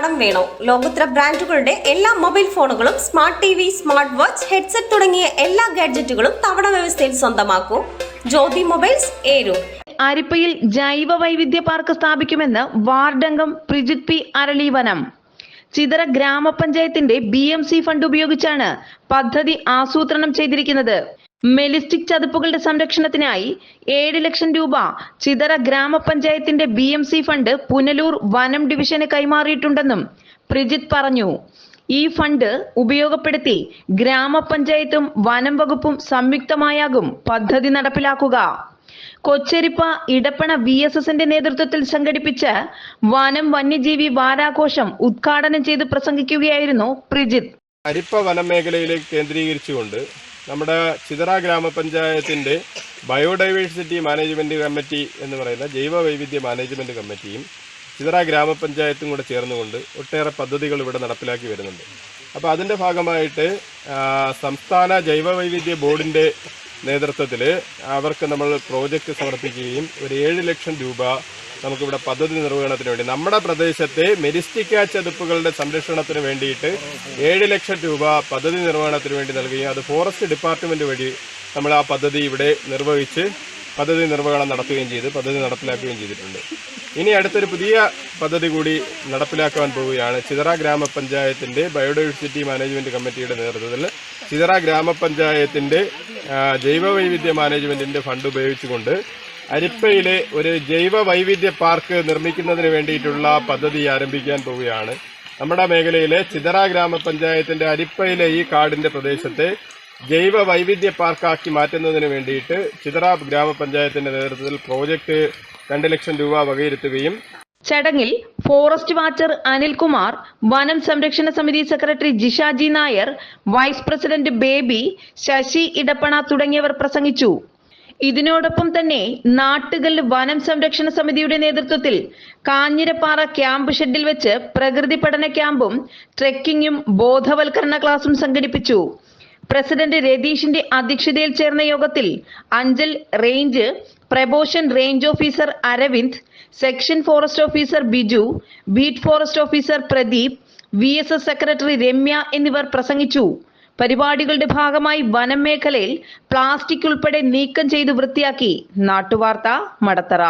കടം വേണോ? ലോകോത്തര ബ്രാൻഡുകളുടെ എല്ലാ മൊബൈൽ ഫോണുകളും smart T V smart watch headset തുടങ്ങിയ എല്ലാ ഗാഡ്ജറ്റുകളും തവണ വ്യവസ്ഥയിൽ സ്വന്തമാക്കൂ. ജ്യോതി മൊബൈൽസ് ഏരു. അരിപ്പയിൽ ജൈവ വൈവിധ്യ പാർക്ക് സ്ഥാപിക്കുമെന്ന് വാർഡംഗം പ്രിജിത് പി അരളീവനം. ചിതറ ഗ്രാമപഞ്ചായത്തിന്റെ ബി എം സി ഫണ്ട് ഉപയോഗിച്ചാണ് പദ്ധതി ആസൂത്രണം ചെയ്തിരിക്കുന്നത്. മെലിസ്റ്റിക് ചതുപ്പുകളുടെ സംരക്ഷണത്തിനായി ഏഴ് ലക്ഷം രൂപ ചിതറ ഗ്രാമപഞ്ചായത്തിന്റെ B M C fund Punalur വനം ഡിവിഷന് കൈമാറിയിട്ടുണ്ടെന്നും പ്രിജിത്ത് പറഞ്ഞു. ഈ ഫണ്ട് ഉപയോഗപ്പെടുത്തി ഗ്രാമപഞ്ചായത്തും വനം വകുപ്പും സംയുക്തമായാകും പദ്ധതി നടപ്പിലാക്കുക. കൊച്ചരിപ്പ ഇടപ്പണ വി എസ് എസിന്റെ നേതൃത്വത്തിൽ സംഘടിപ്പിച്ച വനം വന്യജീവി വാരാഘോഷം ഉദ്ഘാടനം ചെയ്ത് പ്രസംഗിക്കുകയായിരുന്നു പ്രിജിത്ത് അരിപ്പ വനമേഖലയിലേക്ക് കേന്ദ്രീകരിച്ചുകൊണ്ട് നമ്മുടെ ചിതറ ഗ്രാമപഞ്ചായത്തിന്റെ ബയോഡൈവേഴ്സിറ്റി മാനേജ്മെന്റ് കമ്മിറ്റി എന്ന് പറയുന്ന ജൈവ വൈവിധ്യ മാനേജ്മെന്റ് കമ്മിറ്റിയും ചിതറ ഗ്രാമപഞ്ചായത്തും കൂടെ ചേർന്നുകൊണ്ട് ഒട്ടേറെ പദ്ധതികൾ ഇവിടെ നടപ്പിലാക്കി വരുന്നുണ്ട്. അപ്പോൾ അതിന്റെ ഭാഗമായിട്ട് സംസ്ഥാന ജൈവ വൈവിധ്യ ബോർഡിന്റെ നേതൃത്വത്തിൽ അവർക്ക് നമ്മൾ പ്രോജക്റ്റ് സമർപ്പിക്കുകയും ഒരു ഏഴ് ലക്ഷം രൂപ നമുക്കിവിടെ പദ്ധതി നിർവഹണത്തിന് വേണ്ടി നമ്മുടെ പ്രദേശത്തെ മെരിസ്റ്റിക്ക ചതുപ്പുകളുടെ സംരക്ഷണത്തിന് വേണ്ടിയിട്ട് ഏഴ് ലക്ഷം രൂപ പദ്ധതി നിർവഹണത്തിന് വേണ്ടി നൽകുകയും അത് ഫോറസ്റ്റ് ഡിപ്പാർട്ട്മെന്റ് വഴി നമ്മൾ ആ പദ്ധതി ഇവിടെ നിർവഹിച്ച് പദ്ധതി നിർവഹണം നടത്തുകയും ചെയ്ത് പദ്ധതി നടപ്പിലാക്കുകയും ചെയ്തിട്ടുണ്ട്. ഇനി അടുത്തൊരു പുതിയ പദ്ധതി കൂടി നടപ്പിലാക്കാൻ പോവുകയാണ് ചിതറ ഗ്രാമപഞ്ചായത്തിന്റെ ബയോഡൈവേഴ്സിറ്റി മാനേജ്മെന്റ് കമ്മിറ്റിയുടെ നേതൃത്വത്തിൽ ചിതറ ഗ്രാമപഞ്ചായത്തിന്റെ ജൈവ വൈവിധ്യ മാനേജ്മെന്റിന്റെ ഫണ്ട് ഉപയോഗിച്ചുകൊണ്ട് അരിപ്പയിലെ ഒരു ജൈവ വൈവിധ്യ പാർക്ക് നിർമ്മിക്കുന്നതിന് വേണ്ടിയിട്ടുള്ള പദ്ധതി ആരംഭിക്കാൻ പോവുകയാണ്. നമ്മുടെ മേഖലയിലെ ചിതറ ഗ്രാമപഞ്ചായത്തിന്റെ അരിപ്പയിലെ ഈ കാടിന്റെ പ്രദേശത്തെ ജൈവ വൈവിധ്യ പാർക്കാക്കി മാറ്റുന്നതിന് വേണ്ടിയിട്ട് ചിതറ ഗ്രാമപഞ്ചായത്തിന്റെ നേതൃത്വത്തിൽ പ്രോജക്റ്റ് രണ്ട് ലക്ഷം രൂപ വകയിരുത്തുകയും ചടങ്ങിൽ ഫോറസ്റ്റ് വാച്ചർ അനിൽകുമാർ വനം സംരക്ഷണ സമിതി secretary Jishaji Nair vice president Baby Sasi Edappana തുടങ്ങിയവർ പ്രസംഗിച്ചു. ഇതിനോടൊപ്പം തന്നെ നാട്ടുകൽ വനം സംരക്ഷണ സമിതിയുടെ നേതൃത്വത്തിൽ കാഞ്ഞിരപ്പാറ ക്യാമ്പ് ഷെഡിൽ വെച്ച് പ്രകൃതി പഠന ക്യാമ്പും ട്രെക്കിങ്ങും ബോധവൽക്കരണ ക്ലാസും സംഘടിപ്പിച്ചു. പ്രസിഡന്റ് രതീഷിന്റെ അധ്യക്ഷതയിൽ ചേർന്ന യോഗത്തിൽ Anchal range probation range officer Aravind section forest officer Biju beat forest officer Pradeep V S S secretary Ramya എന്നിവർ പ്രസംഗിച്ചു. പരിപാടികളുടെ ഭാഗമായി വനം മേഖലയിൽ പ്ലാസ്റ്റിക് ഉൾപ്പെടെ നീക്കം ചെയ്ത് വൃത്തിയാക്കി. നാട്ടുവാർത്ത മടത്തറ.